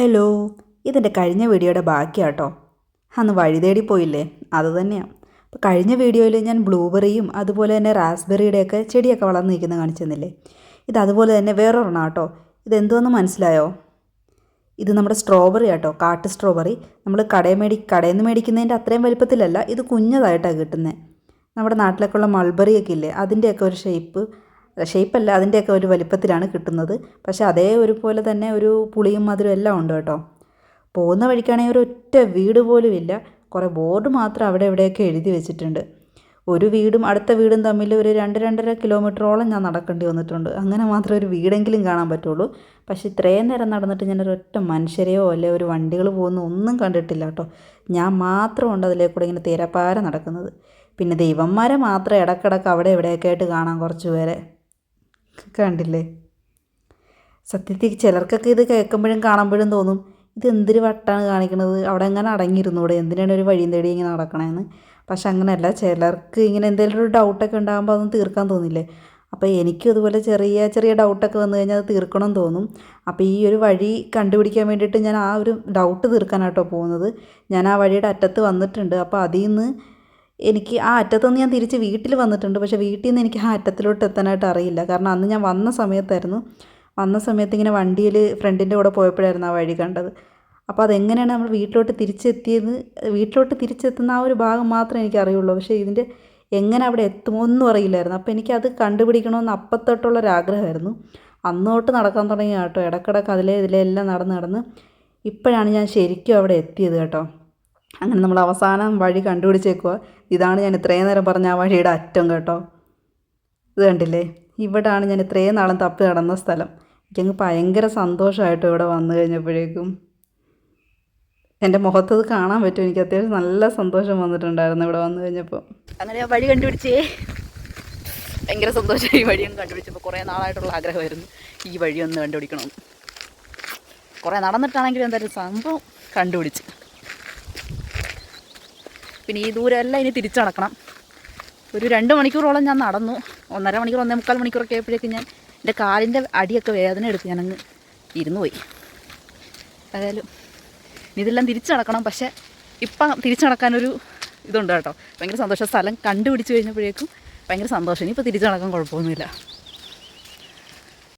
Hello ഇതെന്റെ കഴിഞ്ഞ വീഡിയോയുടെ ബാക്കിയാട്ടോ. അന്ന് വഴി തേടി പോയില്ലേ? അത് തന്നെയാണ് അപ്പോൾ കഴിഞ്ഞ വീഡിയോയിൽ ഞാൻ ബ്ലൂബെറിയും അതുപോലെ തന്നെ റാസ്ബെറിയുടെയൊക്കെ ചെടിയൊക്കെ വളർന്നു നിൽക്കുന്ന കാണിച്ചു ഇത് അതുപോലെ തന്നെ വേറൊരെണ്ണം കേട്ടോ ഇതെന്തോന്ന് മനസ്സിലായോ? ഇത് നമ്മുടെ സ്ട്രോബെറി ആട്ടോ കാട്ട് സ്ട്രോബെറി. നമ്മൾ കടയിൽ മേടി കടയിൽ നിന്ന് മേടിക്കുന്നതിന്റെ അത്രയും വലിപ്പത്തിലല്ല ഇത് കുഞ്ഞതായിട്ടാണ് കിട്ടുന്നത് നമ്മുടെ നാട്ടിലൊക്കെ ഉള്ള മൾബറിയൊക്കെ ഇല്ലേ അതിന്റെയൊക്കെ ഒരു ഷേപ്പ്. ഷേപ്പല്ല അതിന്റെയൊക്കെ ഒരു വലിപ്പത്തിലാണ് കിട്ടുന്നത്. പക്ഷേ അതേ ഒരുപോലെ തന്നെ ഒരു പുളിയും മധുരം എല്ലാം ഉണ്ട് കേട്ടോ. പോകുന്ന വഴിക്കാണെങ്കിൽ ഒരു ഒറ്റ വീട് പോലും ഇല്ല. കുറേ ബോർഡ് മാത്രം അവിടെ എവിടെയൊക്കെ എഴുതി വെച്ചിട്ടുണ്ട്. ഒരു വീടും അടുത്ത വീടും തമ്മിൽ ഒരു രണ്ട് രണ്ടര കിലോമീറ്ററോളം ഞാൻ നടക്കേണ്ടി വന്നിട്ടുണ്ട്. അങ്ങനെ മാത്രമേ ഒരു വീടെങ്കിലും കാണാൻ പറ്റുള്ളൂ. പക്ഷേ ഇത്രയും നേരം നടന്നിട്ട് ഞാൻ ഒരു ഒറ്റ മനുഷ്യരെയോ അല്ലെ ഒരു വണ്ടികൾ പോകുന്ന ഒന്നും കണ്ടിട്ടില്ല കേട്ടോ. ഞാൻ മാത്രമുണ്ട് അതിലേ കൂടെ ഇങ്ങനെ തീരപ്പാര നടക്കുന്നത്. പിന്നെ ദൈവന്മാരെ മാത്രം ഇടക്കിടക്ക് അവിടെ എവിടെയൊക്കെ ആയിട്ട് കാണാം കുറച്ച് പേരെ. കണ്ടില്ലേ? സത്യത്തിൽ ചിലർക്കൊക്കെ ഇത് കേൾക്കുമ്പോഴും കാണുമ്പോഴും തോന്നും ഇത് എന്തൊരു വട്ടാണ് കാണിക്കുന്നത് അവിടെ എങ്ങനെ അടങ്ങിയിരുന്നൂടെ എന്തിനാണ് ഒരു വഴിയും തേടി ഇങ്ങനെ നടക്കണേന്ന്? പക്ഷെ അങ്ങനെയല്ല ചിലർക്ക് ഇങ്ങനെ എന്തെങ്കിലും ഒരു ഡൗട്ടൊക്കെ ഉണ്ടാകുമ്പോൾ അതൊന്നും തീർക്കാൻ തോന്നില്ലേ? അപ്പോൾ എനിക്കും അതുപോലെ ചെറിയ ചെറിയ ഡൗട്ടൊക്കെ വന്നു കഴിഞ്ഞാൽ അത് തീർക്കണം തോന്നും. അപ്പോൾ ഈ ഒരു വഴി കണ്ടുപിടിക്കാൻ വേണ്ടിയിട്ട് ഞാൻ ആ ഒരു ഡൗട്ട് തീർക്കാനാട്ടോ പോകുന്നത്. ഞാൻ ആ വഴിയുടെ അറ്റത്ത് വന്നിട്ടുണ്ട്. അപ്പോൾ അതിൽ നിന്ന് എനിക്ക് ആ അറ്റത്തുനിന്ന് ഞാൻ തിരിച്ച് വീട്ടിൽ വന്നിട്ടുണ്ട്. പക്ഷേ വീട്ടിൽ നിന്ന് എനിക്ക് ആ അറ്റത്തിലോട്ട് എത്താനായിട്ട് അറിയില്ല. കാരണം അന്ന് ഞാൻ വന്ന സമയത്തായിരുന്നു. വന്ന സമയത്ത് ഇങ്ങനെ വണ്ടിയിൽ ഫ്രണ്ടിന്റെ കൂടെ പോയപ്പോഴായിരുന്നു ആ വഴി കണ്ടത്. അപ്പോൾ അതെങ്ങനെയാണ് നമ്മൾ വീട്ടിലോട്ട് തിരിച്ചെത്തിയത് വീട്ടിലോട്ട് തിരിച്ചെത്തുന്ന ആ ഒരു ഭാഗം മാത്രമേ എനിക്ക് അറിയുള്ളൂ. പക്ഷേ ഇതിന്റെ എങ്ങനെ അവിടെ എത്തുമോ ഒന്നും അറിയില്ലായിരുന്നു. അപ്പോൾ എനിക്കത് കണ്ടുപിടിക്കണമെന്ന് അപ്പത്തൊട്ടുള്ളൊരാഗ്രഹമായിരുന്നു. അന്ന് തൊട്ട് നടക്കാൻ തുടങ്ങി കേട്ടോ. ഇടക്കിടക്ക് അതിലെ ഇതിലെ എല്ലാം നടന്ന് നടന്ന് ഇപ്പോഴാണ് ഞാൻ ശരിക്കും അവിടെ എത്തിയത് കേട്ടോ. അങ്ങനെ നമ്മൾ അവസാനം വഴി കണ്ടുപിടിച്ചേക്കുക ഇതാണ് ഞാൻ ഇത്രയും നേരം പറഞ്ഞ ആ വഴിയുടെ അറ്റം കേട്ടോ. ഇത് കണ്ടില്ലേ? ഇവിടാണ് ഞാൻ ഇത്രയും നാളും തപ്പി നടന്ന സ്ഥലം. എനിക്കങ്ങ് ഭയങ്കര സന്തോഷമായിട്ട് ഇവിടെ വന്നു കഴിഞ്ഞപ്പോഴേക്കും. എന്റെ മുഖത്തത് കാണാൻ പറ്റും. എനിക്ക് അത്യാവശ്യം നല്ല സന്തോഷം വന്നിട്ടുണ്ടായിരുന്നു ഇവിടെ വന്നു കഴിഞ്ഞപ്പോൾ. അങ്ങനെ വഴി കണ്ടുപിടിച്ചേ. ഭയങ്കര സന്തോഷം ഈ വഴിയൊന്ന് കണ്ടുപിടിച്ചപ്പോൾ. കുറേ നാളായിട്ടുള്ള ആഗ്രഹമായിരുന്നു ഈ വഴിയൊന്ന് കണ്ടുപിടിക്കണം കുറേ നടന്നിട്ടാണെങ്കിലും എന്തായാലും സംഭവം കണ്ടുപിടിച്ച്. പിന്നെ ഈ ദൂരമെല്ലാം ഇനി തിരിച്ചു നടക്കണം. ഒരു രണ്ട് മണിക്കൂറോളം ഞാൻ നടന്നു. ഒന്നര മണിക്കൂർ ഒന്നേ മുക്കാൽ മണിക്കൂറൊക്കെ ആയപ്പോഴേക്കും ഞാൻ എന്റെ കാലിന്റെ അടിയൊക്കെ വേദന എടുത്ത് ഞാനങ്ങ് ഇരുന്നു പോയി. ഏതായാലും ഇതെല്ലാം തിരിച്ചു നടക്കണം. പക്ഷേ ഇപ്പം തിരിച്ചു നടക്കാനൊരു ഇതുണ്ട് കേട്ടോ. ഭയങ്കര സന്തോഷം. സ്ഥലം കണ്ടുപിടിച്ച് കഴിഞ്ഞപ്പോഴേക്കും ഭയങ്കര സന്തോഷം. ഇനിയിപ്പോൾ തിരിച്ചു നടക്കാൻ കുഴപ്പമൊന്നുമില്ല.